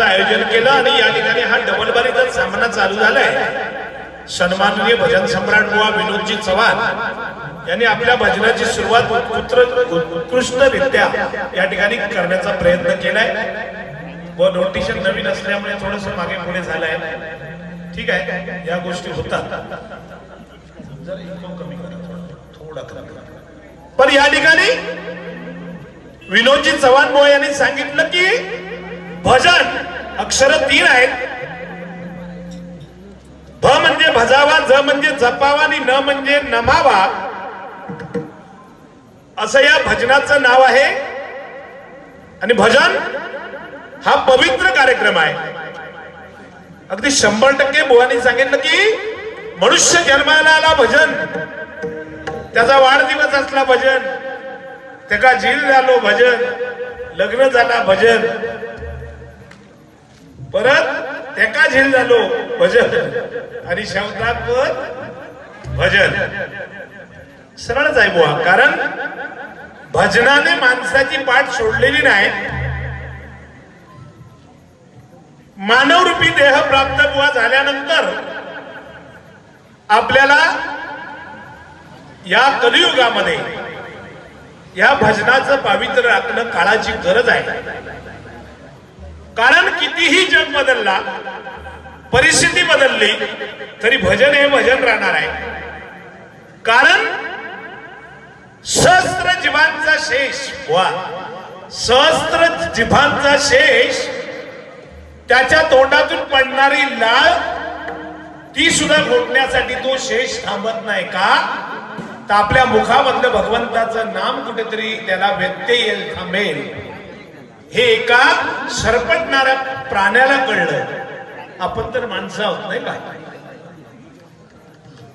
आयोजन केलं आणि या ठिकाणी हा डबल बारीचा सामना चालू झालाय. सन्माननीय भजन सम्राट बुवा विनोदजी चव्हाण यांनी आपल्या भजनाची सुरुवात उत्कृष्टरित्या या ठिकाणी करण्याचा प्रयत्न केलाय. व नोटिशन नवीन असल्यामुळे थोडस मागे पुढे झालंय. ठीक आहे या गोष्टी होतात. पण या ठिकाणी विनोदजी चव्हाण बुवा यांनी सांगितलं की भजन अक्षर तीन आहेत. भ म्हणजे भजावा ज म्हणजे जपावा आणि न म्हणजे नमावा. असं या भजनाचं नाव आहे. आणि भजन हा पवित्र कार्यक्रम आहे. अगदी शंभर टक्के बुवानी सांगितलं की मनुष्य जन्माला आला भजन. त्याचा वाढदिवस असला भजन. त्याका झील झालो भजन. लग्न झाला भजन. परत त्याका झेल झालो भजन. आणि शब्दात पण भजन. सरळच आहे बुवा कारण भजनाने माणसाची पाठ सोडलेली नाही. मानवरूपी देह प्राप्त बुवा झाल्यानंतर आपल्याला या कलियुगामध्ये या भजनाचं पावित्र्य राखणं काळाची गरज आहे. कारण कितीही जग बदलला परिस्थिती बदलली तरी भजन हे भजन राहणार आहे. कारण सहस्त्र जीवांचा शेष वा सहस्त्र जिभांचा शेष त्याच्या तोंडातून पडणारी लाळ ती सुद्धा घोटण्यासाठी तो शेष थांबत नाही का? तर आपल्या मुखामधलं भगवंताचं नाम कुठेतरी त्याला व्यत्यय येईल थांबेल. हे एका सरपटणाऱ्या प्राण्याला कळलं. आपण तर माणसं आहोत नाही का?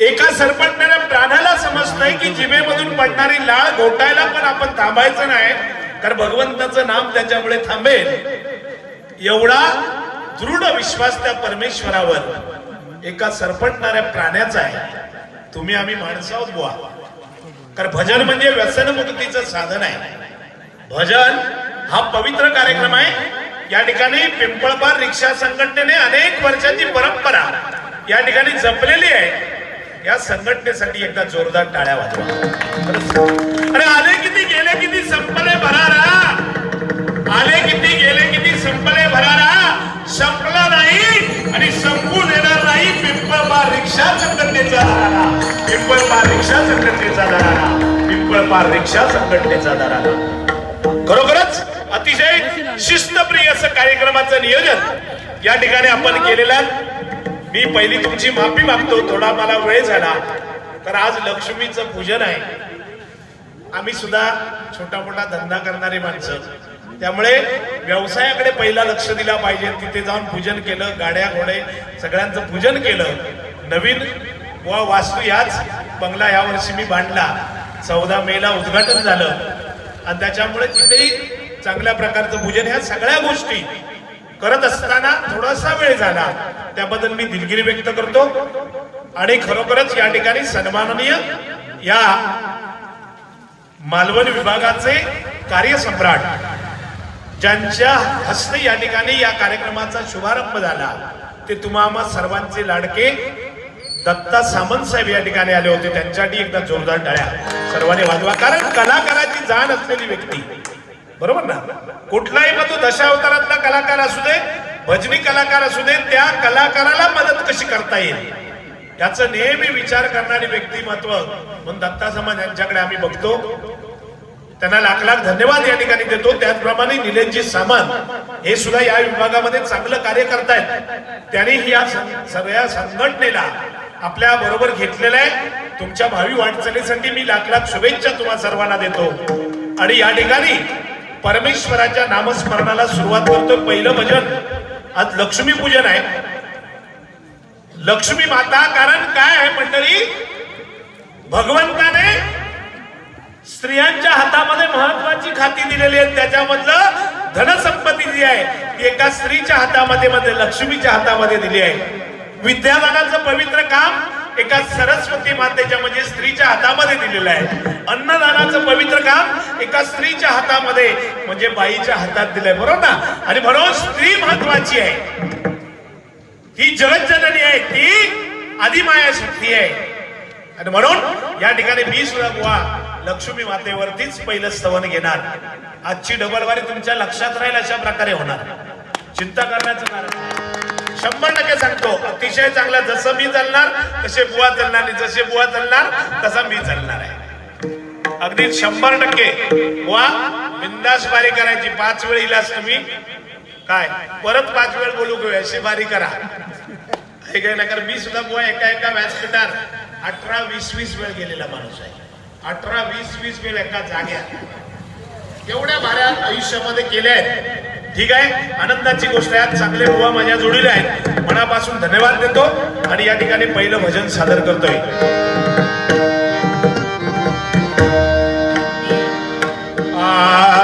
एका सरपटणाऱ्या प्राण्याला समजतंय की जिभेमधून पडणारी लाळ घोटायला पण आपण थांबायचं नाही कारण भगवंताचं नाम त्याच्यामुळे थांबेल. एवढा दृढ विश्वास त्या परमेश्वरावर एका सरपटणाऱ्या प्राण्याचा आहे. तुम्ही आम्ही माणसं आहोत बुवा. कारण भजन म्हणजे व्यसनमुक्तीचं साधन आहे. भजन हा पवित्र कार्यक्रम आहे. या ठिकाणी पिंपळपार रिक्षा संघटनेने अनेक वर्षाची परंपरा या ठिकाणी जपलेली आहे. या संघटनेसाठी एकदा जोरदार टाळ्या वाजवा. अरे आले किती गेले किती संपले भरारा. आले किती गेले किती संपले भरारा. संपला नाही आणि संपू देणार नाही पिंपळपार रिक्षा संघटनेचा दरारा. पिंपळपार रिक्षा संघटनेचा दरारा. पिंपळपार रिक्षा संघटनेचा दरारा. शिस्तप्रिय असं कार्यक्रमाचं नियोजन या ठिकाणी आपण केलेलं मी पहिली तुमची माफी मागतो थोडा मला वेळ झाला तर आज लक्ष्मीचं पूजन आहे. आम्ही सुद्धा छोटा मोठा धंदा करणारी माणसं. त्यामुळे व्यवसायाकडे पहिला लक्ष दिला पाहिजे तिथे जाऊन पूजन केलं गाड्या घोडे सगळ्यांचं पूजन केलं. नवीन व वास्तू याच बंगला या वर्षी मी बांधला. चौदा मेला उद्घाटन झालं. आणि त्याच्यामुळे तिथेही चांगल्या प्रकारचं पूजन ह्या सगळ्या गोष्टी करत असताना थोडासा वेळ झाला. त्याबद्दल मी दिलगिरी व्यक्त करतो. आणि खरोखरच या ठिकाणी सन्माननीय या मालवण विभागाचे कार्यसम्राट ज्यांच्या हस्ते या ठिकाणी या कार्यक्रमाचा शुभारंभ झाला ते तुम्हा सर्वांचे लाडके दत्ता सामंत साहेब या ठिकाणी आले होते. त्यांच्यासाठी एकदा जोरदार टाळ्या. सर्वांनी वाजवा. कारण कलाकाराची जाण असलेली व्यक्ती बरोबर ना? कुठलाही मग तो दशावतारातला कलाकार असू दे भजनी कलाकार असू दे त्या कलाकाराला मदत कशी करता येईल? याचं नेहमी विचार करणारी व्यक्तिमत्व म्हणून दत्ता समाज यांच्याकडे आम्ही बघतो. त्यांना लाख लाख धन्यवाद या ठिकाणी देतो. त्याचप्रमाणे निलेशजी सामंत हे सुद्धा या विभागामध्ये चांगलं कार्य करतायत. त्यांनी या सगळ्या संघटनेला आपल्या बरोबर घेतलेलं आहे. तुमच्या भावी वाटचालीसाठी मी लाख लाख शुभेच्छा तुम्हा सर्वांना देतो. आणि या ठिकाणी परमेश्वराच्या नामस्मरणाला सुरुवात करतो. पहिलं भजन. आज लक्ष्मी पूजन आहे. लक्ष्मी माता कारण काय आहे मंडळी? भगवंताने स्त्रियांच्या हातामध्ये महत्वाची खाती दिलेली आहे त्याच्यामधलं धनसंपत्ती जी आहे ती एका स्त्रीच्या हातामध्ये मध्ये लक्ष्मीच्या हातामध्ये दिली आहे. विद्यादानाचं पवित्र काम एका सरस्वती मातेच्या म्हणजे स्त्रीच्या हातामध्ये दिलेलं आहे. अन्नदानाचं पवित्र काम एका स्त्रीच्या हातामध्ये म्हणजे बाईच्या हातात दिलंय बरोबर ना? आणि म्हणून स्त्री महत्वाची आहे. ही जगज्जननी आहे ती आदिमाया शक्ती आहे. आणि म्हणून या ठिकाणी मी सुद्धा बुवा लक्ष्मी मातेवरतीच पहिलं स्तवन घेणार. आजची डबलवारी तुमच्या लक्षात राहील अशा प्रकारे होणार. चिंता करण्याचं कारण शंभर टक्के सांगतो. अतिशय चांगला. जसं मी चालणार तसे बुवा चालणार आणि जसे बुवा चालणार तसा मी चालणार आहे. अगदी शंभर टक्के. बुवा बिंदास बारी करायची. पाच वेळ इलास तुम्ही. काय? परत पाच वेळ बोलू घेऊया अशी बारी करा. हे काय नाही कारण मी सुद्धा बुवा एका एका व्यासपीठात अठरा वीस वीस वेळ गेलेला माणूस आहे. अठरा वीस वीस वेळ एका जाग्या एवढ्या भाऱ्या आयुष्यामध्ये केल्या आहेत. ठीक आहे? आनंदाची गोष्ट आहे. चांगले बुवा माझ्या जोडीला आहेत. मनापासून धन्यवाद देतो आणि या ठिकाणी पहिलं भजन सादर करतोय. आ,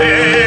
day.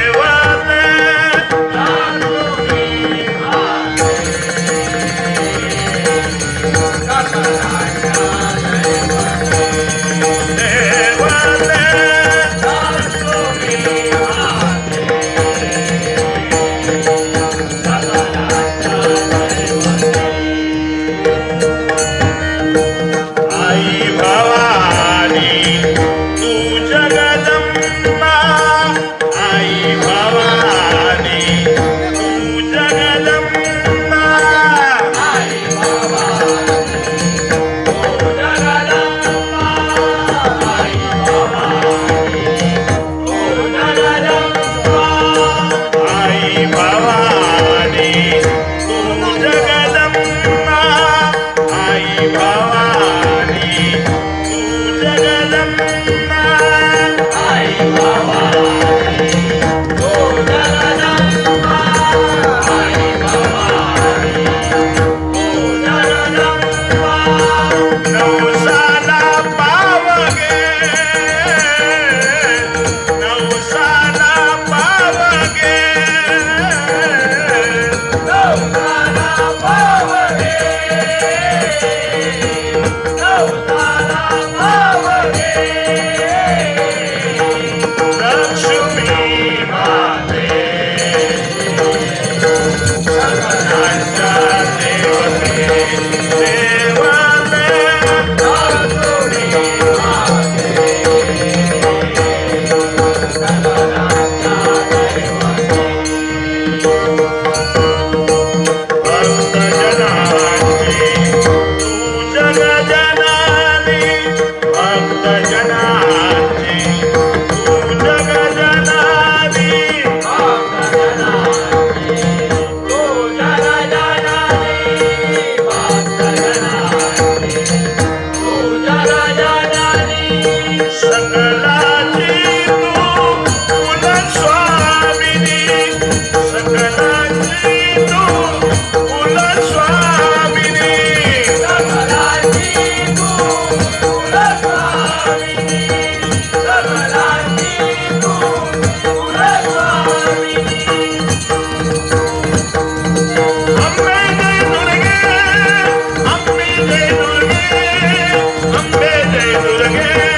Segura